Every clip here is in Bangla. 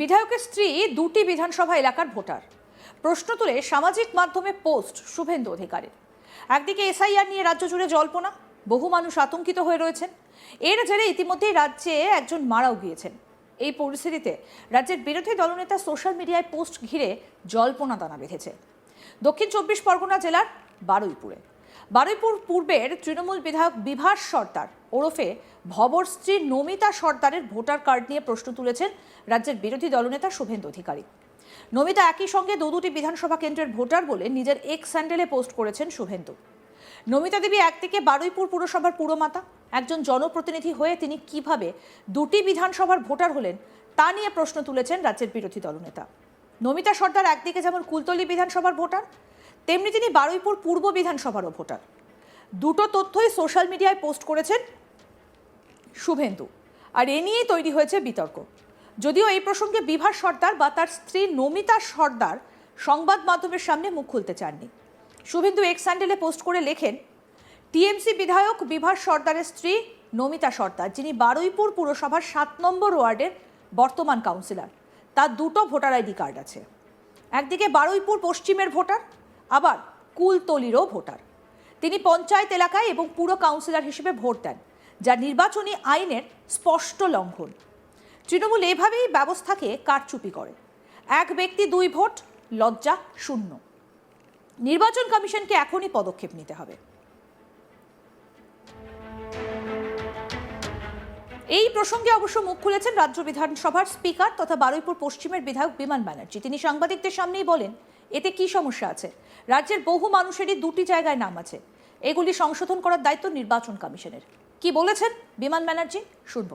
বিধায়কের স্ত্রী দুটি বিধানসভা এলাকার ভোটার। প্রশ্ন তুলে সামাজিক মাধ্যমে পোস্ট শুভেন্দু অধিকারীর। একদিকে এসআইআর নিয়ে রাজ্য জুড়ে জল্পনা, বহু মানুষ আতঙ্কিত হয়ে রয়েছেন। এর জেরে ইতিমধ্যেই রাজ্যে একজন মারাও গিয়েছেন। এই পরিস্থিতিতে রাজ্যের বিরোধী দলনেতা সোশ্যাল মিডিয়ায় পোস্ট ঘিরে জল্পনা দানা বেঁধেছে। দক্ষিণ চব্বিশ পরগনা জেলার বারুইপুরে। বারুইপুর পূর্বের তৃণমূল বিধায়ক বিভাস সর্দার ওরফে ভবর স্ত্রী নমিতা সর্দারের ভোটার কার্ড নিয়ে প্রশ্ন তুলেছেন রাজ্যের বিরোধী দলনেতা শুভেন্দু অধিকারী। নমিতা একই সঙ্গে দু দুটি বিধানসভা কেন্দ্রের ভোটার বলে নিজের এক্স স্যান্ডেলে পোস্ট করেছেন শুভেন্দু। নমিতা দেবী একদিকে বারুইপুর পুরসভার পুরমাতা, একজন জনপ্রতিনিধি হয়ে তিনি কীভাবে দুটি বিধানসভার ভোটার হলেন তা নিয়ে প্রশ্ন তুলেছেন রাজ্যের বিরোধী দলনেতা। নমিতা সর্দার একদিকে যেমন কুলতলি বিধানসভার ভোটার তেমনি তিনি বারুইপুর পূর্ব বিধানসভারও ভোটার। দুটো তথ্যই সোশ্যাল মিডিয়ায় পোস্ট করেছেন শুভেন্দু। আর এ নিয়েই তৈরি হয়েছে বিতর্ক। যদিও এই প্রসঙ্গে বিভাস সর্দার বা তার স্ত্রী নমিতা সর্দার সংবাদ মাধ্যমের সামনে মুখ খুলতে চাননি। শুভেন্দু এক্স স্যান্ডেলে পোস্ট করে লেখেন, টিএমসি বিধায়ক বিভাস সর্দারের স্ত্রী নমিতা সর্দার, যিনি বারুইপুর পুরসভার সাত নম্বর ওয়ার্ডের বর্তমান কাউন্সিলর, তার দুটো ভোটার আইডি কার্ড আছে। একদিকে বারুইপুর পশ্চিমের ভোটার আবার কুলতলিরও ভোটার। তিনি পঞ্চায়েত এলাকায় এবং পুরো কাউন্সিলর হিসেবে ভোট দেন যা নির্বাচনী আইনের স্পষ্ট লঙ্ঘন। তৃণমূল এভাবেই ব্যবস্থাকে কারচুপি করে। এক ব্যক্তি দুই ভোট, লজ্জা শূন্য। নির্বাচন কমিশনকে এখনই পদক্ষেপ নিতে হবে। এই প্রসঙ্গে অবশ্য মুখ খুলেছেন রাজ্য বিধানসভার স্পিকার তথা বারুইপুর পশ্চিমের বিধায়ক বিমান ব্যানার্জি। তিনি সাংবাদিকদের সামনেই বলেন এতে কি সমস্যা আছে? রাজ্যের বহু মানুষেরই দুটি জায়গায় নাম আছে। এগুলি সংশোধন করার দায়িত্ব নির্বাচন কমিশনের। কি বলেছেন বিমান ব্যানার্জি? শুনব।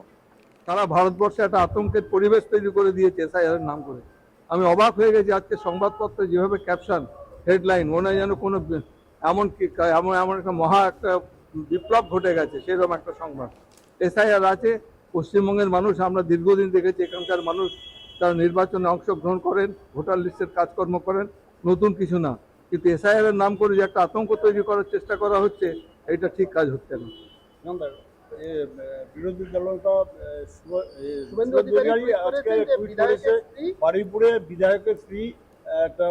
তারা ভারতবর্ষে একটা আতঙ্কের পরিবেশ তৈরি করে দিয়েছে, এসআইআর নাম করে। আমি অবাক হয়ে গেছি, আজকে সংবাদপত্রে যেভাবে ক্যাপশন হেডলাইন হয় যেন কোনো এমন কি, এমন এমন একটা মহা একটা বিপ্লব ঘটে গেছে, সেরকম একটা সংবাদ। এসআইআর আছে, পশ্চিমবঙ্গের মানুষ, আমরা দীর্ঘদিন দেখেছি, এখানকার মানুষ, তারা নির্বাচনে অংশগ্রহণ করেন, ভোটার লিস্টের কাজকর্ম করেন। নতুন কিছু না। কিন্তু এসআইআর এর নাম করে যে একটা আতঙ্ক তৈরি করার চেষ্টা করা হচ্ছে এটা ঠিক কাজ হচ্ছে না। বিরোধী বারুইপুরে বিধায়কের স্ত্রী একটা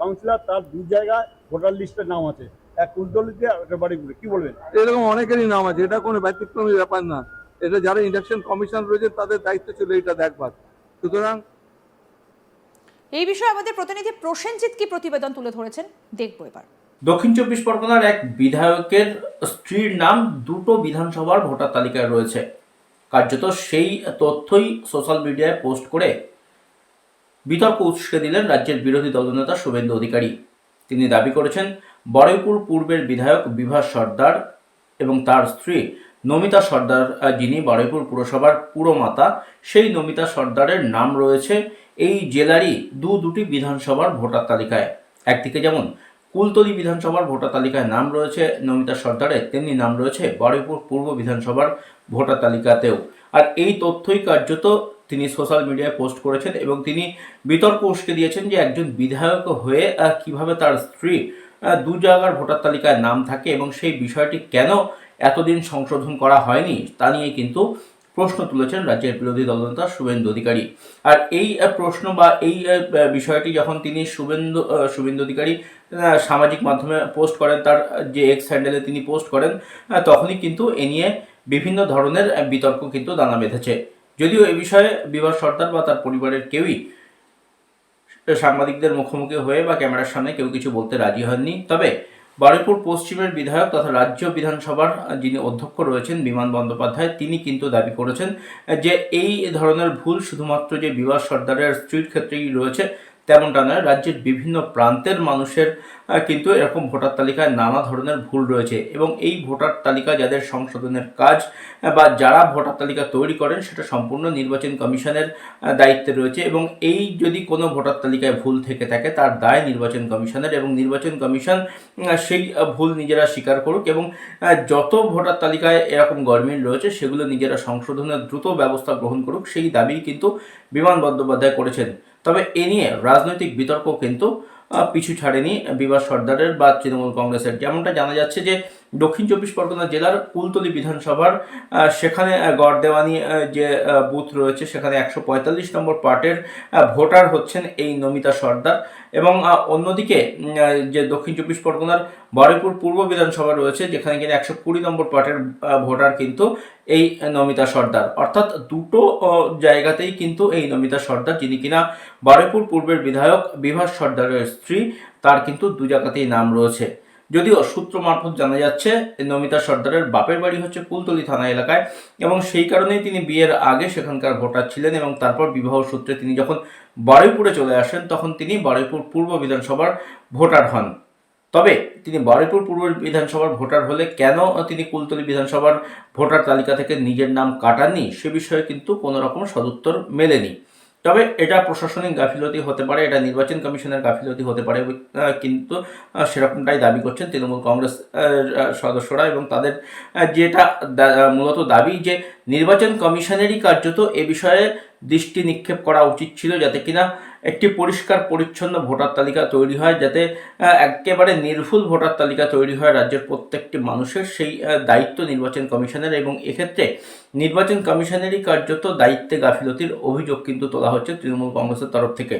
কাউন্সিলর তার দু জায়গায় ভোটার লিস্টের নাম আছে। এক কুলতলিতে আর একটা বারুইপুরে কি বলবেন? এরকম অনেকেরই নাম আছে এটা কোনো ব্যতিক্রমী ব্যাপার না। এটা যারা ইলেকশন কমিশন রয়েছে তাদের দায়িত্ব ছিল এটা দেখবার। সুতরাং এই বিষয়ে আমাদের প্রতিনিধি প্রসেনজিৎ কি প্রতিবেদন তুলে ধরেছেন, দেখব এবার। দক্ষিণ চব্বিশ পরগনার এক বিধায়কের স্ত্রীর নাম দুটো বিধানসভার ভোটার তালিকায় রয়েছে। কার্যত সেই তথ্যই সোশ্যাল মিডিয়ায় পোস্ট করে বিতর্ক উৎসকে দিলেন রাজ্যের বিরোধী দলনেতা শুভেন্দু অধিকারী। তিনি দাবি করেছেন বড়ইপুর পূর্বের বিধায়ক বিভাস সর্দার এবং তার স্ত্রী নমিতা সর্দার, যিনি বড়ইপুর পুরসভার পুরমাতা, সেই নমিতা সর্দারের নাম রয়েছে এই জেলারই দু দুটি বিধানসভার ভোটার তালিকায়। একদিকে যেমন কুলতলি বিধানসভার ভোটার তালিকায় নাম রয়েছে নমিতা সর্দারের, তেমনি নাম রয়েছে বড়ইপুর পূর্ব বিধানসভার ভোটার তালিকাতেও। আর এই তথ্যই কার্যত তিনি সোশ্যাল মিডিয়ায় পোস্ট করেছেন এবং তিনি বিতর্ক উস্কে দিয়েছেন যে একজন বিধায়ক হয়ে কীভাবে তার স্ত্রী দু জায়গার ভোটার তালিকায় নাম থাকে এবং সেই বিষয়টি কেন এতদিন সংশোধন করা হয়নি, তা নিয়ে কিন্তু প্রশ্ন তুলেছেন রাজ্যের বিরোধী দলনেতা শুভেন্দু অধিকারী। আর এই প্রশ্ন বা এই বিষয়টি যখন তিনি শুভেন্দু শুভেন্দু অধিকারী সামাজিক মাধ্যমে পোস্ট করেন, তার যে এক্স হ্যান্ডেলে তিনি পোস্ট করেন তখনই কিন্তু এ নিয়ে বিভিন্ন ধরনের বিতর্ক কিন্তু দানা বেঁধেছে। যদিও এ বিষয়ে বিভাস সর্দার বা তার পরিবারের কেউই সাংবাদিকদের মুখোমুখি হয়ে বা ক্যামেরার সামনে কেউ কিছু বলতে রাজি হননি। তবে বারুইপুর পশ্চিমের বিধায়ক তথা রাজ্য বিধানসভার যিনি অধ্যক্ষ রয়েছেন বিমান বন্দ্যোপাধ্যায়, তিনি কিন্তু দাবি করেছেন যে এই ধরনের ভুল শুধুমাত্র যে বিভাস সর্দারের স্ত্রীর ক্ষেত্রেই রয়েছে তেমনটা নয়, রাজ্যের বিভিন্ন প্রান্তের মানুষের কিন্তু এরকম ভোটার তালিকায় নানা ধরনের ভুল রয়েছে এবং এই ভোটার তালিকা যাদের সংশোধনের কাজ বা যারা ভোটার তালিকা তৈরি করেন সেটা সম্পূর্ণ নির্বাচন কমিশনের দায়িত্বে রয়েছে এবং এই যদি কোনো ভোটার তালিকায় ভুল থেকে থাকে তার দায় নির্বাচন কমিশনের এবং নির্বাচন কমিশন সেই ভুল নিজেরা স্বীকার করুক এবং যত ভোটার তালিকায় এরকম গরমিল রয়েছে সেগুলো নিজেরা সংশোধনের দ্রুত ব্যবস্থা গ্রহণ করুক, সেই দাবি কিন্তু বিমান বন্দ্যোপাধ্যায় করেছেন। তবে এ নিয়ে রাজনৈতিক বিতর্ক কিন্তু পিছু ছাড়েনি বিভাস সর্দারের বা তৃণমূল কংগ্রেসের। যেমনটা জানা যাচ্ছে যে দক্ষিণ চব্বিশ পরগনা জেলার কুলতলি বিধানসভার সেখানে আহ, গড়দেওয়ানি আহ, যে বুথ রয়েছে সেখানে একশো পঁয়তাল্লিশ নম্বর পার্টের ভোটার হচ্ছেন এই নমিতা সর্দার। এবং অন্যদিকে যে দক্ষিণ চব্বিশ পরগনার বারুইপুর পূর্ব বিধানসভা রয়েছে যেখানে কিনা একশো কুড়ি নম্বর পার্টের ভোটার কিন্তু এই নমিতা সর্দার। অর্থাৎ দুটো জায়গাতেই কিন্তু এই নমিতা সর্দার যিনি কিনা বারুইপুর পূর্বের বিধায়ক বিভাস সর্দারের স্ত্রী, তার কিন্তু দু জায়গাতেই নাম রয়েছে। যদিও সূত্র মারফত জানা যাচ্ছে, নমিতা সর্দারের বাপের বাড়ি হচ্ছে কুলতলি থানা এলাকায় এবং সেই কারণেই তিনি বিয়ের আগে সেখানকার ভোটার ছিলেন এবং তারপর বিবাহ সূত্রে তিনি যখন বারুইপুরে চলে আসেন, তখন তিনি বারুইপুর পূর্ব বিধানসভার ভোটার হন। তবে তিনি বারুইপুর পূর্ব বিধানসভার ভোটার হলে কেন তিনি কুলতলি বিধানসভার ভোটার তালিকা থেকে নিজের নাম কাটাননি, সে বিষয়ে কিন্তু কোনো রকম সদুত্তর মেলেনি। তবে এটা প্রশাসনিক গাফিলতি হতে পারে, এটা নির্বাচন কমিশনের গাফিলতি হতে পারে কিন্তু সেরকমটাই দাবি করছেন তৃণমূল কংগ্রেস সদস্যরা এবং তাদের যেটা মূলত দাবি যে নির্বাচন কমিশনেরই কার্যত এ বিষয়ে দৃষ্টি নিক্ষেপ করা উচিত ছিল যাতে কিনা একটি পরিষ্কার পরিচ্ছন্ন ভোটার তালিকা তৈরি হয়, যাতে একেবারে নির্ভুল ভোটার তালিকা তৈরি হয় রাজ্যের প্রত্যেকটি মানুষের সেই দায়িত্ব নির্বাচন কমিশনের এবং এক্ষেত্রে নির্বাচন কমিশনেরই কার্যত দায়িত্বে গাফিলতির অভিযোগ কিন্তু তোলা হচ্ছে তৃণমূল কংগ্রেসের তরফ থেকে।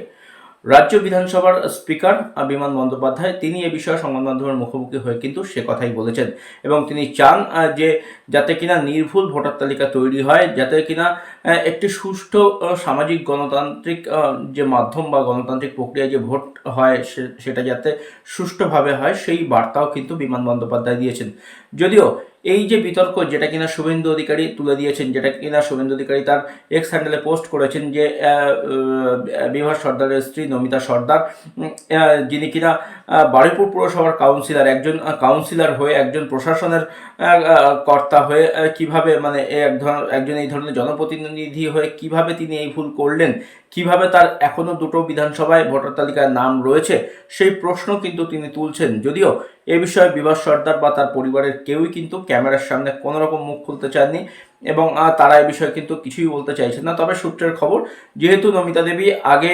রাজ্য বিধানসভার স্পিকার বিমান বন্দ্যোপাধ্যায়, তিনি এ বিষয়ে সংবাদ মাধ্যমের মুখোমুখি হয়ে কিন্তু সে কথাই বলেছেন এবং তিনি চান যে যাতে কিনা নির্ভুল ভোটার তালিকা তৈরি হয়, যাতে কিনা একটি সুষ্ঠু সামাজিক গণতান্ত্রিক যে মাধ্যম বা গণতান্ত্রিক প্রক্রিয়ায় যে ভোট হয় সেটা যাতে সুষ্ঠুভাবে হয়, সেই বার্তাও কিন্তু বিমান বন্দ্যোপাধ্যায় দিয়েছেন। যদিও এই যে বিতর্ক, যেটা কিনা শুভেন্দু অধিকারী তুলে দিয়েছেন, যেটা কিনা শুভেন্দু অধিকারী তার এক্স হ্যান্ডেলে পোস্ট করেছেন যে বিভাস সর্দারের স্ত্রী নমিতা সর্দার যিনি কিনা বারুইপুর পুরসভার কাউন্সিলর, একজন কাউন্সিলর হয়ে একজন প্রশাসনের কর্তা হয়ে কীভাবে মানে এক ধরনের, একজন এই ধরনের জনপ্রতিনিধি হয়ে কীভাবে তিনি এই ভুল করলেন কীভাবে তার এখনও দুটো বিধানসভায় ভোটার তালিকায় নাম রয়েছে সেই প্রশ্ন কিন্তু তিনি তুলছেন। যদিও এ বিষয়ে বিভাস সর্দার বা তার পরিবারের কেউই কিন্তু ক্যামেরার সামনে কোনো রকম মুখ খুলতে চাননি এবং তারা এ বিষয়ে কিন্তু কিছুই বলতে চাইছেন না। তবে সূত্রের খবর যেহেতু নমিতা দেবী আগে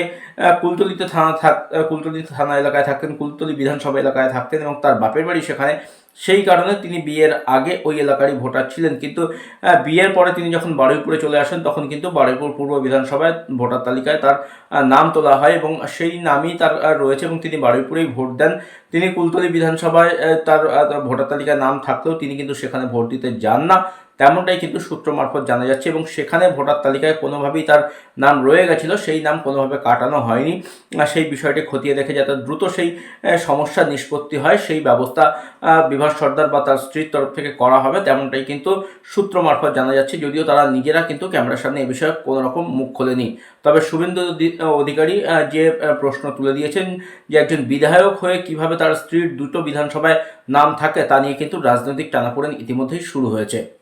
কুলতলিতে থানা থাক আহ, কুলতলি থানা এলাকায় থাকতেন কুলতলি বিধানসভা এলাকায় থাকতেন এবং তার বাপের বাড়ি সেখানে সেই কারণে তিনি বিয়ের আগে ওই এলাকারই ভোটার ছিলেন। কিন্তু বিয়ের পরে তিনি যখন বারুইপুরে চলে আসেন, তখন কিন্তু বারুইপুর পূর্ব বিধানসভায় ভোটার তালিকায় তার নাম তোলা হয় এবং সেই নামই তার রয়েছে এবং তিনি বারুইপুরেই ভোট দেন। তিনি কুলতলি বিধানসভায় তার ভোটার তালিকায় নাম থাকলেও তিনি কিন্তু সেখানে ভোট দিতে যান না। তেমনটাই কিন্তু সূত্র মারফত জানা যাচ্ছে এবং সেখানে ভোটার তালিকায় কোনোভাবেই তার নাম রয়ে গেছিল সেই নাম কোনোভাবে কাটানো হয়নি। সেই বিষয়টি খতিয়ে দেখে যাতে দ্রুত সেই আহ, সমস্যার নিষ্পত্তি হয় সেই ব্যবস্থা বিভাস সর্দার বা তার স্ত্রীর তরফ থেকে করা হবে তেমনটাই কিন্তু সূত্র মারফত জানা যাচ্ছে। যদিও তারা নিজেরা কিন্তু ক্যামেরার সামনে এ বিষয়ে কোনো রকম মুখ খোলেনি। তবে শুভেন্দু অধিকারী যে প্রশ্ন তুলে দিয়েছেন যে একজন বিধায়ক হয়ে কীভাবে তার স্ত্রীর দুটো বিধানসভায় নাম থাকে তা নিয়ে কিন্তু রাজনৈতিক টানাপোড়েন ইতিমধ্যেই শুরু হয়েছে।